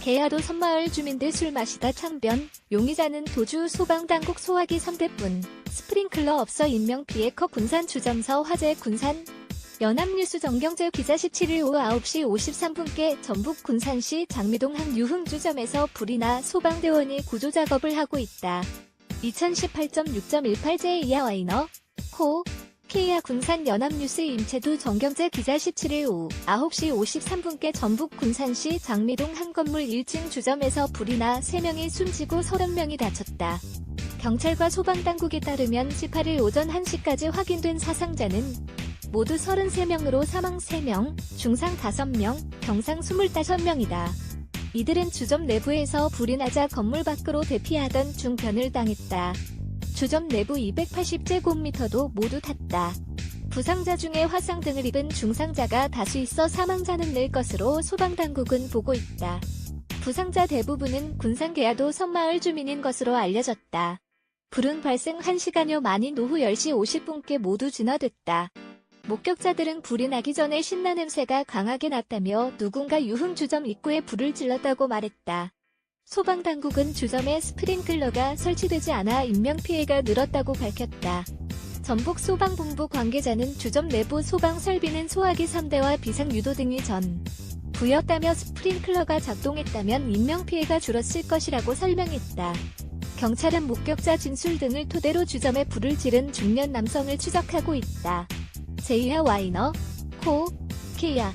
개야도 섬마을 주민들 술 마시다 창변, 용의자는 도주 소방당국 소화기 3대뿐, 스프링클러 없어 인명 피해 커 군산 주점서 화재 군산, 연합뉴스 정경재 기자 17일 오후 9시 53분께 전북 군산시 장미동 한 유흥주점에서 불이 나 소방대원이 구조작업을 하고 있다. 2018.6.18제 이하 와이너, 코, 케이아 군산 연합뉴스 임채두 정경재 기자 17일 오후 9시 53분께 전북 군산시 장미동 한 건물 1층 주점에서 불이 나 3명이 숨지고 30명이 다쳤다. 경찰과 소방당국에 따르면 18일 오전 1시까지 확인된 사상자는 모두 33명으로 사망 3명, 중상 5명, 경상 25명이다. 이들은 주점 내부에서 불이 나자 건물 밖으로 대피하던 중 변을 당했다. 주점 내부 280제곱미터도 모두 탔다. 부상자 중에 화상 등을 입은 중상자가 다수 있어 사망자는 늘 것으로 소방당국은 보고 있다. 부상자 대부분은 군산 계야도 섬마을 주민인 것으로 알려졌다. 불은 발생 1시간여 만인 오후 10시 50분께 모두 진화됐다. 목격자들은 불이 나기 전에 신나 냄새가 강하게 났다며 누군가 유흥주점 입구에 불을 질렀다고 말했다. 소방당국은 주점에 스프링클러가 설치되지 않아 인명피해가 늘었다고 밝혔다. 전북 소방본부 관계자는 주점 내부 소방 설비는 소화기 3대와 비상유도 등이 전 부였다며 스프링클러가 작동했다면 인명피해가 줄었을 것이라고 설명했다. 경찰은 목격자 진술 등을 토대로 주점에 불을 지른 중년 남성을 추적하고 있다. 제이하 와이너, 코, 케야